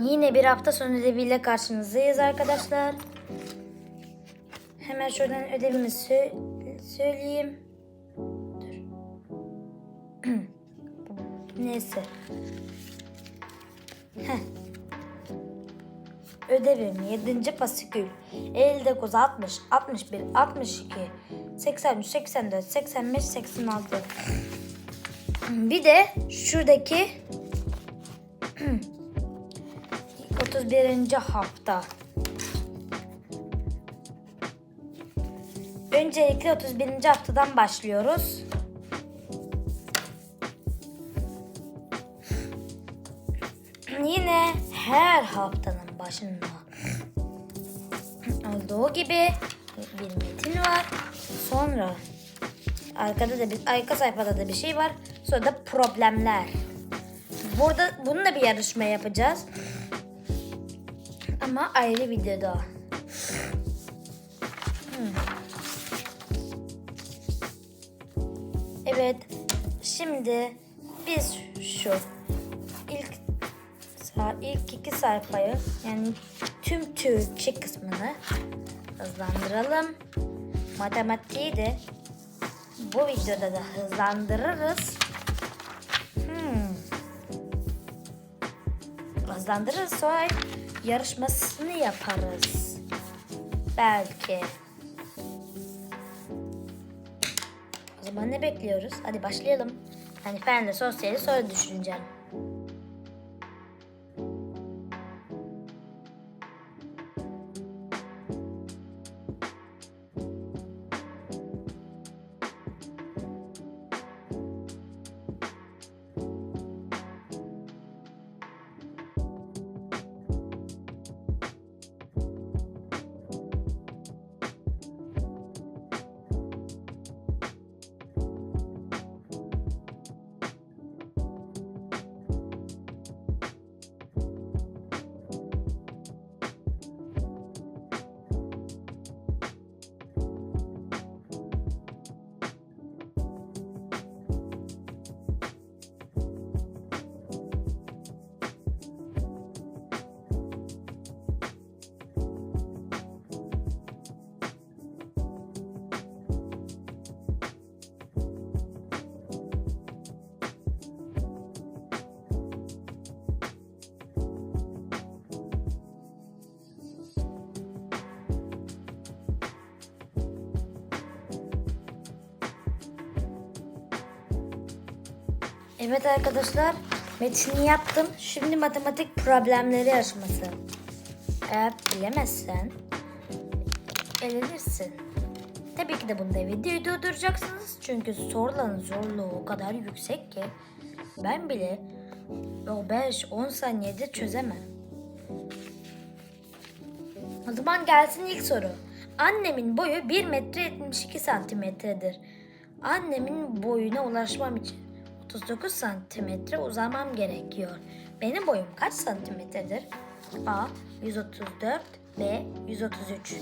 Yine bir hafta sonu ödeviyle karşınızdayız arkadaşlar. Hemen şuradan ödevimi sö- söyleyeyim. Dur. Neyse. Heh. Ödevim 7. fasikül 59, 60, 61, 62, 83, 84, 85, 86. Bir de şuradaki 31. hafta. Öncelikle 31. haftadan başlıyoruz. Yine her haftanın başında olduğu gibi bir metin var. Sonra arkada da bir arka sayfada da bir şey var. Sonra da problemler. Burada bunu da bir yarışma yapacağız. Ama ayrı videoda. Hmm. Evet. Şimdi biz şu ilk ilk iki sayfayı yani tüm Türkçe kısmını hızlandıralım. Matematiği de bu videoda da hızlandırırız. Hmm. Hızlandırırız sonra yarışmasını yaparız. Belki. O zaman ne bekliyoruz? Hadi başlayalım. Hani fen de sosyali sonra düşüneceğim. Evet arkadaşlar, metini yaptım. Şimdi matematik problemleri yarışması. Eğer bilemezsen elenirsin. Tabii ki de bunda videoyu durduracaksınız. Çünkü soruların zorluğu o kadar yüksek ki ben bile o 5-10 saniyede çözemem. O zaman gelsin ilk soru. Annemin boyu 1 metre 72 santimetredir. Annemin boyuna ulaşmam için 39 santimetre uzamam gerekiyor. Benim boyum kaç santimetredir? A. 134 B. 133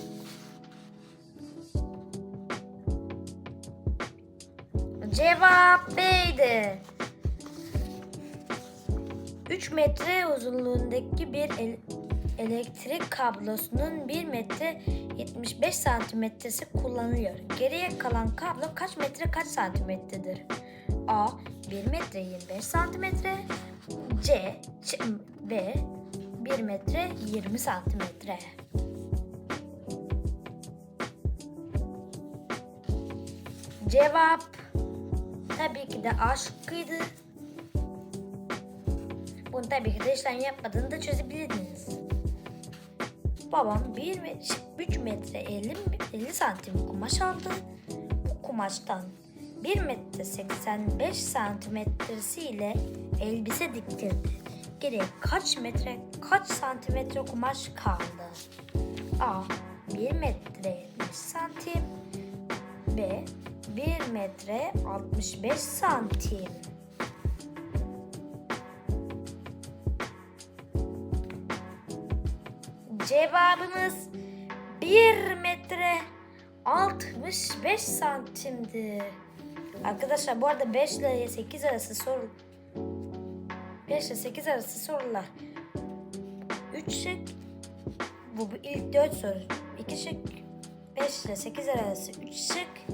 Cevap B'ydi. 3 metre uzunluğundaki bir el- elektrik kablosunun 1 metre 75 santimetresi kullanılıyor. Geriye kalan kablo kaç metre kaç santimetredir? A 1 metre 25 santimetre C, C B 1 metre 20 santimetre. Cevap tabii ki de A şıkkıydı. Bunu tabii ki de işlem yapmadığını da çözebilirdiniz. Babam 1 ve 3 metre 50, 50 santim kumaş aldı. Bu kumaştan 1 metre 85 santimetresiyle elbise diktirdi. Geriye kaç metre kaç santimetre kumaş kaldı? A. 1 metre 70 santim B. 1 metre 65 santim. Cevabımız 1 metre 65 santimdi. Arkadaşlar bu arada 5 ile 8 arası soru 5 ile 8 arası sorular 3 şık. Bu, ilk 4 soru 2 şık. 5 ile 8 arası 3 şık.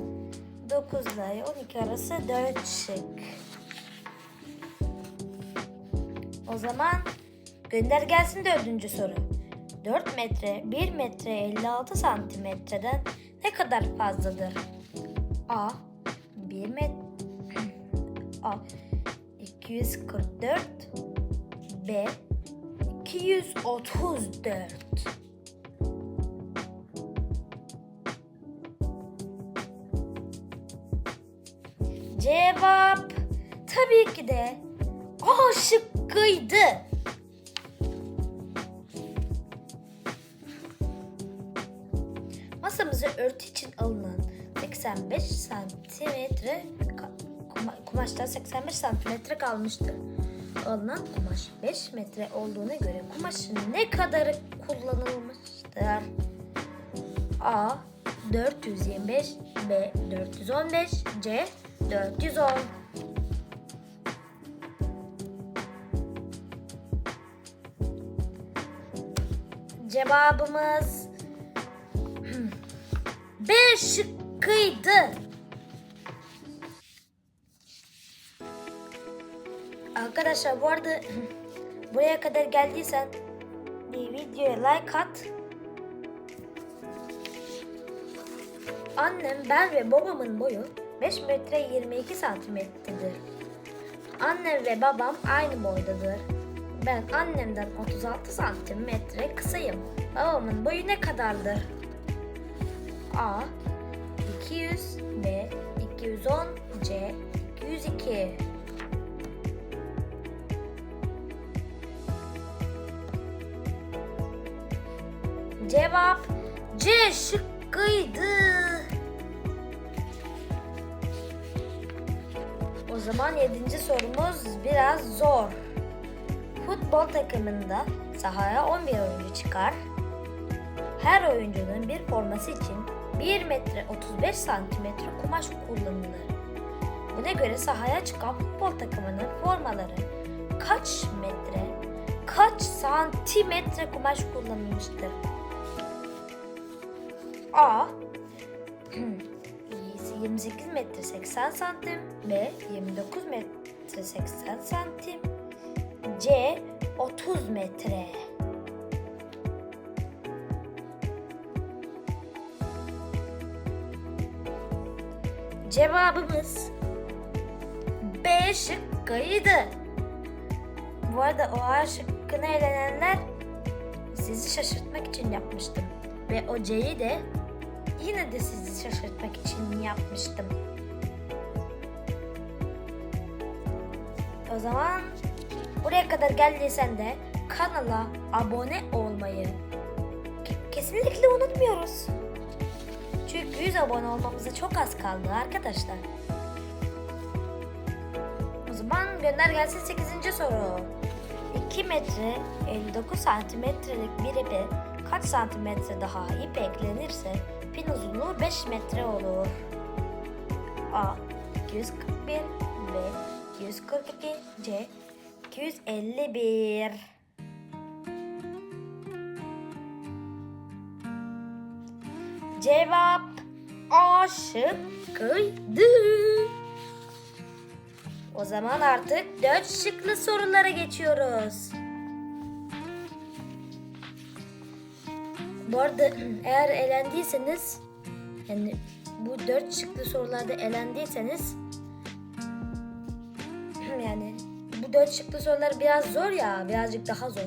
9 ile 12 arası 4 şık. O zaman gönder gelsin dördüncü soru. 4 metre 1 metre 56 santimetreden ne kadar fazladır? A 1 metre A 244 B. 234 Cevap tabii ki de A şıkkıydı. Masamızı örtü için alınan 85 santimetre kuma- kumaştan 85 santimetre kalmıştır. Alınan kumaş 5 metre olduğuna göre kumaşın ne kadarı kullanılmıştır? A 425 B 415 C 410 Cevabımız B şıkkıydı. Arkadaşlar bu arada buraya kadar geldiysen bir videoya like at. Annem, ben ve babamın boyu 5 metre 22 santimetredir. Annem ve babam aynı boydadır. Ben annemden 36 santimetre kısayım. Babamın boyu ne kadardır? A 200 B 210 C 202 Cevap C şıkkıydı. O zaman yedinci sorumuz biraz zor. Futbol takımında sahaya 11 oyuncu çıkar. Her oyuncunun bir forması için 1 metre 35 santimetre kumaş kullanılır. Buna göre sahaya çıkan futbol takımının formaları kaç metre, kaç santimetre kumaş kullanılmıştır? A 28 metre 80 santim B 29 metre 80 santim C 30 metre Cevabımız B şıkkıydı. Bu arada o A şıkkına elenenler sizi şaşırtmak için yapmıştım. Ve o C'yi de yine de sizi şaşırtmak için yapmıştım. O zaman buraya kadar geldiysen de kanala abone olmayı ke- kesinlikle unutmuyoruz. Çünkü 100 abone olmamıza çok az kaldı arkadaşlar. O zaman gönder gelsin 8. soru. 2 metre 59 santimetrelik bir ipe kaç santimetre daha ip eklenirse pin uzunluğu 5 metre olur. A 241 B 242 C 251 Cevap A şıkkıydı. O zaman artık dört şıklı sorulara geçiyoruz. Bu arada eğer elendiyseniz yani bu dört şıklı sorularda elendiyseniz yani bu dört şıklı sorular biraz zor ya birazcık daha zor.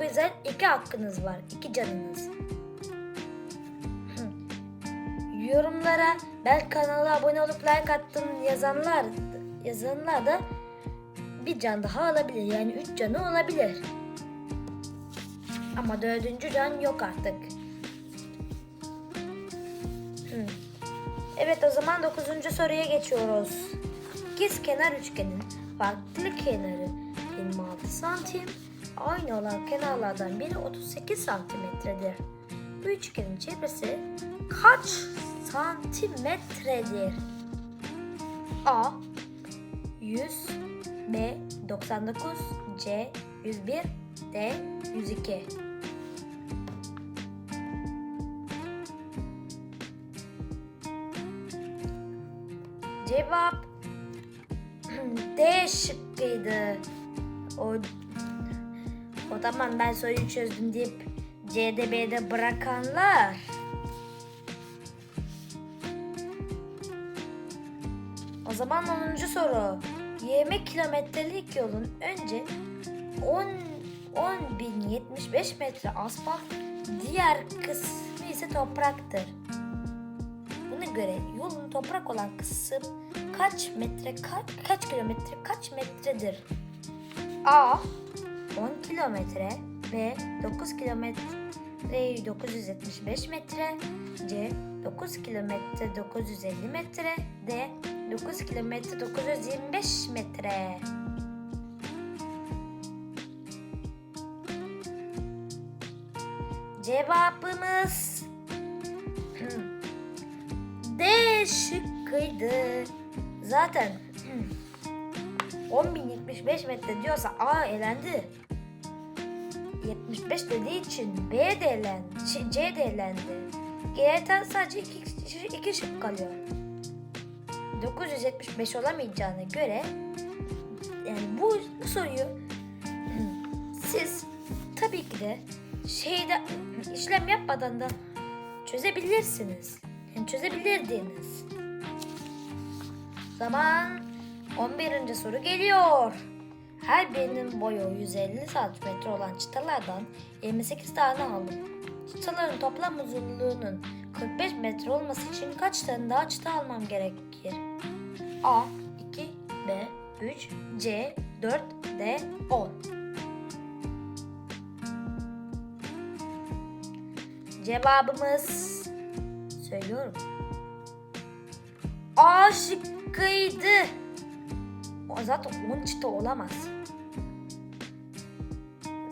Bu yüzden iki hakkınız var. iki canınız. Yorumlara ben kanala abone olup like attım yazanlar yazanlar da bir can daha alabilir. Yani üç canı olabilir. Ama dördüncü can yok artık. Hı. Evet o zaman dokuzuncu soruya geçiyoruz. İkiz kenar üçgenin farklı kenarı 26 santim, aynı olan kenarlardan biri 38 santimetredir. Bu üçgenin çevresi kaç santimetredir? A 100 B 99 C 101 D 102. Cevap D şıkkıydı. O o zaman ben soruyu çözdüm deyip C'de B'de bırakanlar. Zaman 10. soru. 20 kilometrelik yolun önce 10 10.075 metre asfalt, diğer kısmı ise topraktır. Buna göre yolun toprak olan kısım kaç metre, ka- kaç kilometre, kaç metredir? A 10 kilometre B 9 kilometre 975 metre C 9 kilometre 950 metre D 9 kilometre 925 metre Cevabımız D şıkkıydı. Zaten 10.075 metre diyorsa A elendi. 75 dediği için B de elendi. C de elendi. Geriye sadece iki, iki şık kalıyor. 975 olamayacağına göre yani bu, bu soruyu siz tabii ki de şeyde işlem yapmadan da çözebilirsiniz. Yani çözebilirdiniz. Zaman 11. soru geliyor. Her birinin boyu 150 santimetre olan çıtalardan 28 tane aldım. Çıtaların toplam uzunluğunun 45 metre olması için kaç tane daha çıta almam gerekir? A 2, B 3, C 4, D 10. Cevabımız söylüyorum. A şıkkıydı. O zaten 10 çıta olamaz.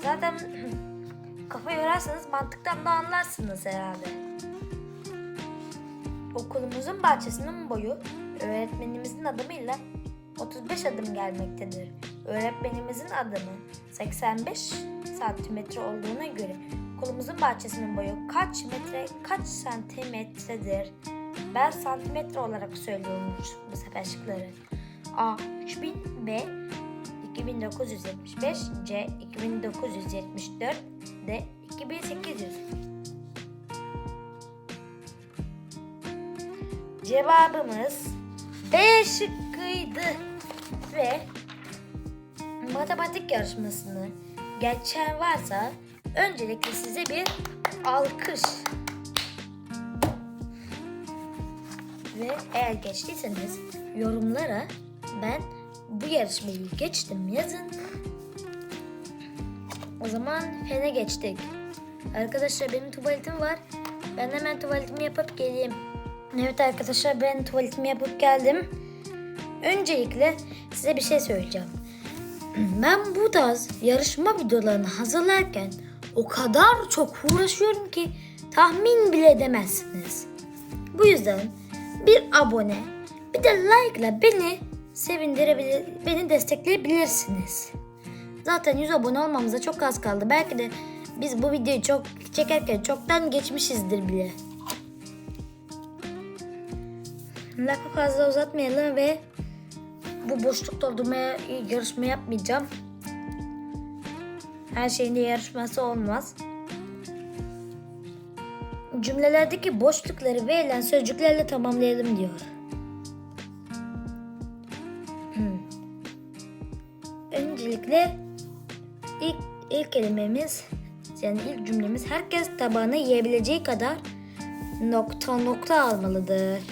Zaten kafa yorarsanız mantıktan da anlarsınız herhalde. Okulumuzun bahçesinin boyu öğretmenimizin adımıyla 35 adım gelmektedir. Öğretmenimizin adımı 85 santimetre olduğuna göre okulumuzun bahçesinin boyu kaç metre kaç santimetredir? Ben santimetre olarak söylüyorum bu sefer şıkları. A 3000 B 2975 C 2974 D 2800 Cevabımız B şıkkıydı ve matematik yarışmasını geçen varsa öncelikle size bir alkış. Ve eğer geçtiyseniz yorumlara ben bu yarışmayı geçtim yazın. O zaman fene geçtik. Arkadaşlar benim tuvaletim var. Ben hemen tuvaletimi yapıp geleyim. Evet arkadaşlar ben tuvaletimi yapıp geldim. Öncelikle size bir şey söyleyeceğim. Ben bu tarz yarışma videolarını hazırlarken o kadar çok uğraşıyorum ki tahmin bile edemezsiniz. Bu yüzden bir abone bir de like ile beni sevindirebilir, beni destekleyebilirsiniz. Zaten 100 abone olmamıza çok az kaldı. Belki de biz bu videoyu çok çekerken çoktan geçmişizdir bile. Lafı fazla uzatmayalım ve bu boşluk doldurmaya yarışma yapmayacağım. Her şeyin de yarışması olmaz. Cümlelerdeki boşlukları verilen sözcüklerle tamamlayalım diyor. Öncelikle ilk, ilk kelimemiz yani ilk cümlemiz herkes tabağını yiyebileceği kadar nokta nokta almalıdır.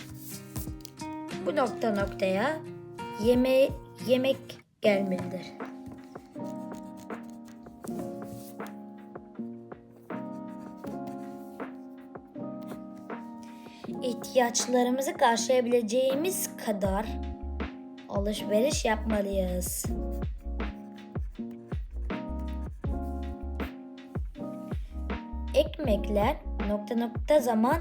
Bu nokta noktaya yeme yemek gelmelidir. ihtiyaçlarımızı karşılayabileceğimiz kadar alışveriş yapmalıyız. Ekmekler nokta nokta zaman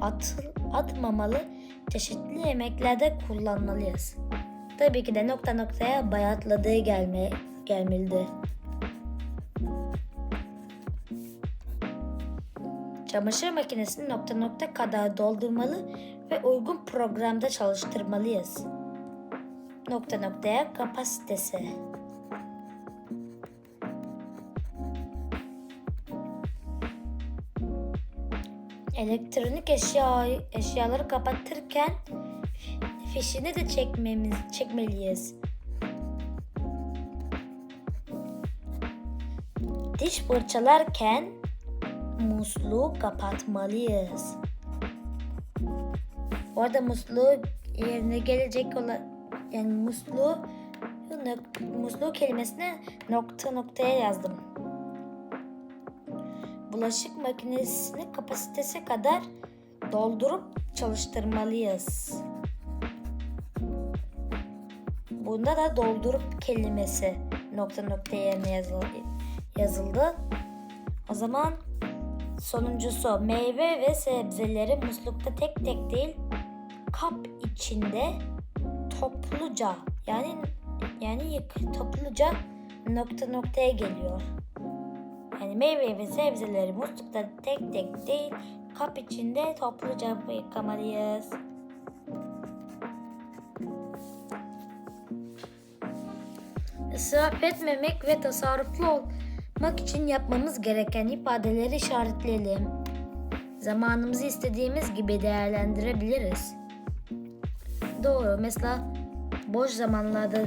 at, atmamalı, çeşitli yemeklerde kullanmalıyız. Tabii ki de nokta noktaya bayatladığı gelme, gelmelidir. Çamaşır makinesini nokta nokta kadar doldurmalı ve uygun programda çalıştırmalıyız. Nokta noktaya kapasitesi. Elektronik eşya eşyaları kapatırken fişini de çekmemiz çekmeliyiz. Diş fırçalarken musluğu kapatmalıyız. Bu arada musluğu yerine gelecek olan yani musluğu musluğu kelimesine nokta noktaya yazdım. Bulaşık makinesini kapasitesi kadar doldurup çalıştırmalıyız. Bunda da doldurup kelimesi nokta nokta yerine yazıldı. O zaman sonuncusu meyve ve sebzeleri muslukta tek tek değil kap içinde topluca yani yani topluca nokta noktaya geliyor. Yani meyve ve sebzeleri muslukta tek tek değil kap içinde topluca yıkamalıyız. İsraf etmemek ve tasarruflu olmak için yapmamız gereken ifadeleri işaretleyelim. Zamanımızı istediğimiz gibi değerlendirebiliriz. Doğru. Mesela boş zamanlarda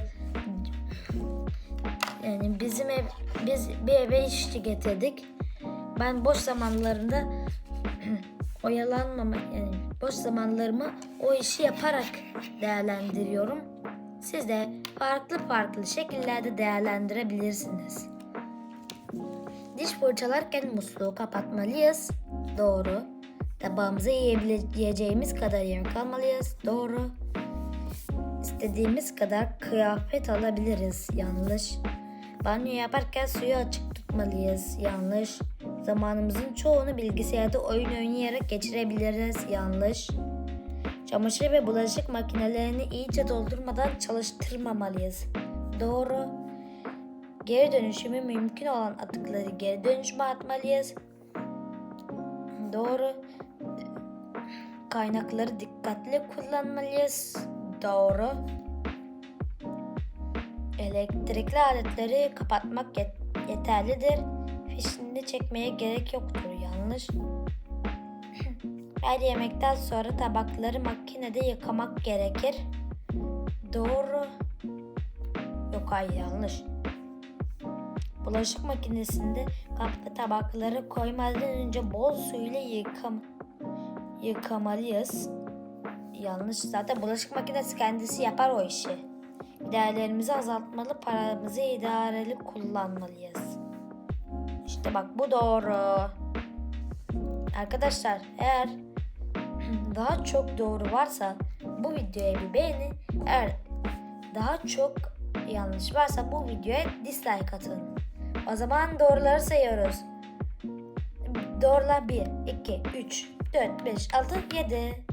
yani bizim ev biz bir eve işçi getirdik. Ben boş zamanlarında oyalanmama yani boş zamanlarımı o işi yaparak değerlendiriyorum. Siz de farklı farklı şekillerde değerlendirebilirsiniz. Diş fırçalarken musluğu kapatmalıyız. Doğru. Tabağımıza yiyebileceğimiz kadar yemek almalıyız. Doğru. İstediğimiz kadar kıyafet alabiliriz. Yanlış. Banyo yaparken suyu açık tutmalıyız. Yanlış. Zamanımızın çoğunu bilgisayarda oyun oynayarak geçirebiliriz. Yanlış. Çamaşır ve bulaşık makinelerini iyice doldurmadan çalıştırmamalıyız. Doğru. Geri dönüşümü mümkün olan atıkları geri dönüşüme atmalıyız. Doğru. Kaynakları dikkatli kullanmalıyız. Doğru. Elektrikli aletleri kapatmak yet- yeterlidir. Fişini çekmeye gerek yoktur. Yanlış. Her yemekten sonra tabakları makinede yıkamak gerekir. Doğru. Yok hayır yanlış. Bulaşık makinesinde kap ve tabakları koymadan önce bol suyla yıkam yıkamalıyız. Yanlış. Zaten bulaşık makinesi kendisi yapar o işi. Giderlerimizi azaltmalı, paramızı idareli kullanmalıyız. İşte bak bu doğru. Arkadaşlar eğer daha çok doğru varsa bu videoya bir beğeni. Eğer daha çok yanlış varsa bu videoya dislike atın. O zaman doğruları sayıyoruz. Doğrular 1, 2, 3, 4, 5, 6, 7.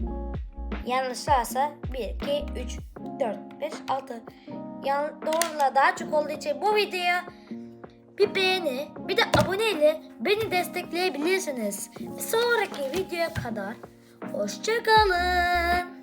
Yanlışlarsa 1, 2, 3, 4, 5, 6. Yan, doğrular daha çok olduğu için bu videoya bir beğeni, bir de abone ile beni destekleyebilirsiniz. Bir sonraki videoya kadar hoşçakalın.